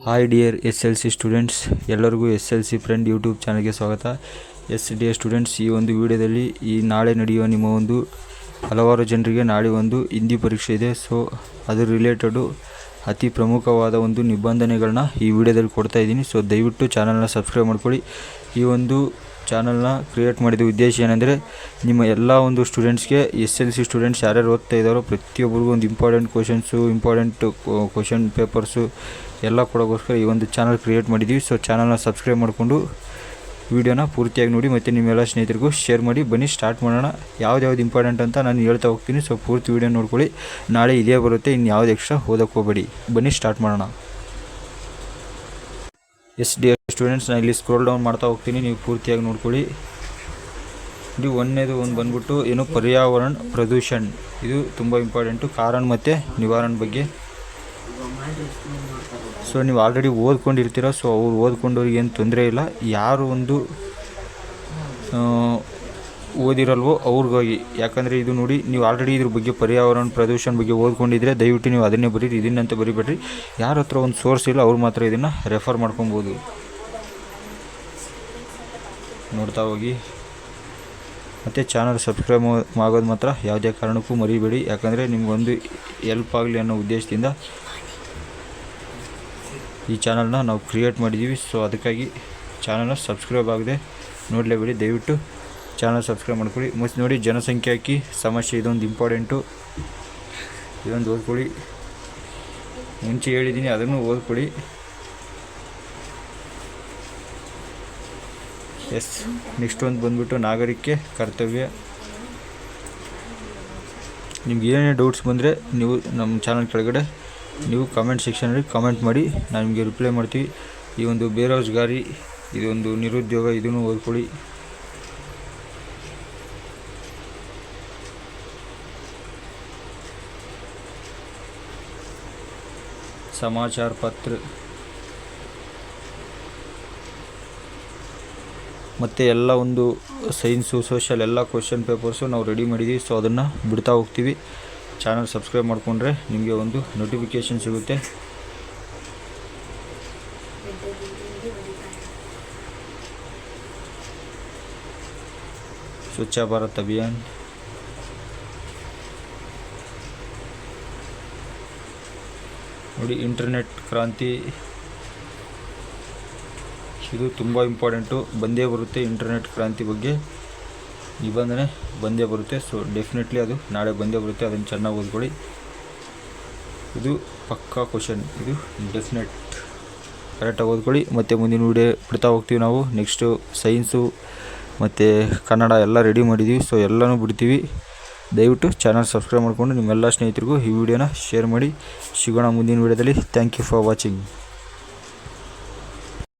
Hi dear S L C students ಎಲ್ಲರಿಗೂ S L C friend YouTube ಚಾನಲ್ಗೆ ಸ್ವಾಗತ. S dear students ಈ ಒಂದು ವಿಡಿಯೋದಲ್ಲಿ ಈ ನಾಳೆ ನಡೆಯುವ ನಿಮ್ಮ ಒಂದು ಹಲವಾರು ಜನರಿಗೆ ನಾಳೆ ಒಂದು ಹಿಂದಿ ಪರೀಕ್ಷೆ ಇದೆ. ಸೊ ಅದರ ರಿಲೇಟೆಡು ಅತಿ ಪ್ರಮುಖವಾದ ಒಂದು ನಿಬಂಧನೆಗಳನ್ನ ಈ ವಿಡಿಯೋದಲ್ಲಿ ಕೊಡ್ತಾ ಇದ್ದೀನಿ. ಸೊ ದಯವಿಟ್ಟು ಚಾನಲ್ನ ಸಬ್ಸ್ಕ್ರೈಬ್ ಮಾಡ್ಕೊಳ್ಳಿ. ಈ ಒಂದು ಚಾನಲ್ನ ಕ್ರಿಯೇಟ್ ಮಾಡಿದ ಉದ್ದೇಶ ಏನಂದರೆ, ನಿಮ್ಮ ಎಲ್ಲ ಒಂದು ಸ್ಟೂಡೆಂಟ್ಸ್ಗೆ ಎಸ್ ಎಲ್ ಸಿ ಸ್ಟೂಡೆಂಟ್ಸ್ ಯಾರ್ಯಾರು ಓದ್ತಾ ಇದ್ದಾರೋ ಪ್ರತಿಯೊಬ್ಬರಿಗೂ ಒಂದು important questions important question papers ಎಲ್ಲ ಕೊಡೋಕ್ಕೋಸ್ಕರ ಈ ಒಂದು ಚಾನಲ್ ಕ್ರಿಯೇಟ್ ಮಾಡಿದ್ದೀವಿ ಸೊ ಚಾನಲ್ನ ಸಬ್ಸ್ಕ್ರೈಬ್ ಮಾಡಿಕೊಂಡು ವಿಡಿಯೋನ ಪೂರ್ತಿಯಾಗಿ ನೋಡಿ, ಮತ್ತು ನಿಮ್ಮೆಲ್ಲ ಸ್ನೇಹಿತರಿಗೂ ಶೇರ್ ಮಾಡಿ, ಬನ್ನಿ ಸ್ಟಾರ್ಟ್ ಮಾಡೋಣ. ಯಾವ್ದು ಇಂಪಾರ್ಟೆಂಟ್ ಅಂತ ನಾನು ಹೇಳ್ತಾ ಹೋಗ್ತೀನಿ. ಸೊ ಪೂರ್ತಿ ವಿಡಿಯೋ ನೋಡ್ಕೊಳ್ಳಿ. ನಾಳೆ ಇದೇ ಬರುತ್ತೆ. ಇನ್ನು ಯಾವ್ದು ಎಕ್ಸ್ಟ್ರಾ ಓದೋಕ್ಕೆ ಹೋಗಬೇಡಿ. ಬನ್ನಿ ಸ್ಟಾರ್ಟ್ ಮಾಡೋಣ. ಎಸ್ ಡಿ ಸ್ಟೂಡೆಂಟ್ಸ್ ನಾನು ಇಲ್ಲಿ ಸ್ಕ್ರೋಲ್ ಡೌನ್ ಮಾಡ್ತಾ ಹೋಗ್ತೀನಿ. ನೀವು ಪೂರ್ತಿಯಾಗಿ ನೋಡ್ಕೊಳ್ಳಿ. ಇದು ಒಂದನೇದು ಒಂದು ಬಂದ್ಬಿಟ್ಟು ಏನು ಪರ್ಯಾವರಣ ಪ್ರದೂಷಣ್. ಇದು ತುಂಬ ಇಂಪಾರ್ಟೆಂಟು ಕಾರಣ ಮತ್ತು ನಿವಾರಣೆ ಬಗ್ಗೆ. ಸೊ ನೀವು ಆಲ್ರೆಡಿ ಓದ್ಕೊಂಡಿರ್ತೀರ. ಸೊ ಅವ್ರು ಓದ್ಕೊಂಡವ್ರಿಗೆ ಏನು ತೊಂದರೆ ಇಲ್ಲ. ಯಾರು ಒಂದು ಓದಿರಲ್ವೋ ಅವ್ರಿಗಾಗಿ. ಯಾಕಂದರೆ ಇದು ನೋಡಿ, ನೀವು ಆಲ್ರೆಡಿ ಇದ್ರ ಬಗ್ಗೆ ಪರ್ಯಾವರಣ ಪ್ರದೂಷಣ ಬಗ್ಗೆ ಓದ್ಕೊಂಡಿದ್ರೆ ದಯವಿಟ್ಟು ನೀವು ಅದನ್ನೇ ಬರೀರಿ, ಇದನ್ನಂತ ಬರಿಬೇಡ್ರಿ. ಯಾರ ಹತ್ರ ಒಂದು ಸೋರ್ಸ್ ಇಲ್ಲ, ಅವ್ರು ಮಾತ್ರ ಇದನ್ನು ರೆಫರ್ ಮಾಡ್ಕೊಬೋದು. ನೋಡ್ತಾ ಹೋಗಿ. ಮತ್ತು ಚಾನಲ್ ಸಬ್ಸ್ಕ್ರೈಬ್ ಆಗೋದು ಮಾತ್ರ ಯಾವುದೇ ಕಾರಣಕ್ಕೂ ಮರಿಬೇಡಿ. ಯಾಕಂದರೆ ನಿಮಗೊಂದು ಎಲ್ಪ್ ಆಗಲಿ ಅನ್ನೋ ಉದ್ದೇಶದಿಂದ ಈ ಚಾನಲ್ನ ನಾವು ಕ್ರಿಯೇಟ್ ಮಾಡಿದ್ದೀವಿ ಸೊ ಅದಕ್ಕಾಗಿ ಚಾನಲ್ನ ಸಬ್ಸ್ಕ್ರೈಬ್ ಆಗದೆ ನೋಡಲೇಬೇಡಿ. ದಯವಿಟ್ಟು ಚಾನಲ್ ಸಬ್ಸ್ಕ್ರೈಬ್ ಮಾಡ್ಕೊಳ್ಳಿ. ಮತ್ತು ನೋಡಿ, ಜನಸಂಖ್ಯೆ ಹಾಕಿ, ಸಮಸ್ಯೆ ಇದೊಂದು ಇಂಪಾರ್ಟೆಂಟು ಇದೊಂದು ಓದ್ಕೊಳ್ಳಿ. ಮುಂಚೆ ಹೇಳಿದ್ದೀನಿ, ಅದನ್ನು ಓದ್ಕೊಳ್ಳಿ. ಎಸ್ ನೆಕ್ಸ್ಟ್ ಒಂದು ಬಂದ್ಬಿಟ್ಟು ನಾಗರಿಕೆ ಕರ್ತವ್ಯ. ನಿಮ್ಗೆ ಏನೇ ಡೌಟ್ಸ್ ಬಂದರೆ, ನೀವು ನಮ್ಮ ಚಾನಲ್ ಕೆಳಗಡೆ, ನೀವು ಕಮೆಂಟ್ ಸೆಕ್ಷನಲ್ಲಿ ಕಮೆಂಟ್ ಮಾಡಿ, ನಾನು ನಿಮಗೆ ರಿಪ್ಲೈ ಮಾಡ್ತೀವಿ. ಈ ಒಂದು ಬೇರೋಜ್ಗಾರಿ ಇದೊಂದು ನಿರುದ್ಯೋಗ, ಇದನ್ನು ಓದ್ಕೊಳ್ಳಿ. ಸಮಾಚಾರ ಪತ್ರ. ಮತ್ತು ಎಲ್ಲ ಒಂದು ಸೈನ್ಸು ಸೋಷಲ್ ಎಲ್ಲ ಕ್ವಶನ್ ಪೇಪರ್ಸು ನಾವು ರೆಡಿ ಮಾಡಿದ್ದೀವಿ. ಸೊ ಅದನ್ನು ಬಿಡ್ತಾ ಹೋಗ್ತೀವಿ. ಚಾನಲ್ ಸಬ್ಸ್ಕ್ರೈಬ್ ಮಾಡಿಕೊಂಡ್ರೆ ನಿಮಗೆ ಒಂದು ನೋಟಿಫಿಕೇಷನ್ ಸಿಗುತ್ತೆ. ಸ್ವಚ್ಛ ಭಾರತ್ ಅಭಿಯಾನ್. ನೋಡಿ ಇಂಟರ್ನೆಟ್ ಕ್ರಾಂತಿ. ಇದು ತುಂಬ ಇಂಪಾರ್ಟೆಂಟು ಬಂದೇ ಬರುತ್ತೆ ಇಂಟರ್ನೆಟ್ ಕ್ರಾಂತಿ ಬಗ್ಗೆ. ನಿಬಂಧನೆ ಬಂದೇ ಬರುತ್ತೆ. ಸೊ ಡೆಫಿನೆಟ್ಲಿ ಅದು ನಾಳೆ ಬಂದೇ ಬರುತ್ತೆ. ಅದನ್ನು ಚೆನ್ನಾಗಿ ಓದ್ಕೊಳ್ಳಿ. ಇದು ಪಕ್ಕಾ ಕ್ವಶನ್ ಇದು ಡೆಫಿನೆಟ್ ಕರೆಕ್ಟಾಗಿ ಓದ್ಕೊಳ್ಳಿ. ಮತ್ತು ಮುಂದಿನ ವಿಡಿಯೋ ಬಿಡ್ತಾ ಹೋಗ್ತೀವಿ ನಾವು. ನೆಕ್ಸ್ಟು ಸೈನ್ಸು ಮತ್ತು ಕನ್ನಡ ಎಲ್ಲ ರೆಡಿ ಮಾಡಿದ್ದೀವಿ ಸೊ ಎಲ್ಲನೂ ಬಿಡ್ತೀವಿ. ದಯವಿಟ್ಟು ಚಾನಲ್ ಸಬ್ಸ್ಕ್ರೈಬ್ ಮಾಡಿಕೊಂಡು ನಿಮ್ಮೆಲ್ಲ ಸ್ನೇಹಿತರಿಗೂ ಈ ವಿಡಿಯೋನ ಶೇರ್ ಮಾಡಿ. ಸಿಗೋಣ ಮುಂದಿನ ವಿಡಿಯೋದಲ್ಲಿ. Thank you for watching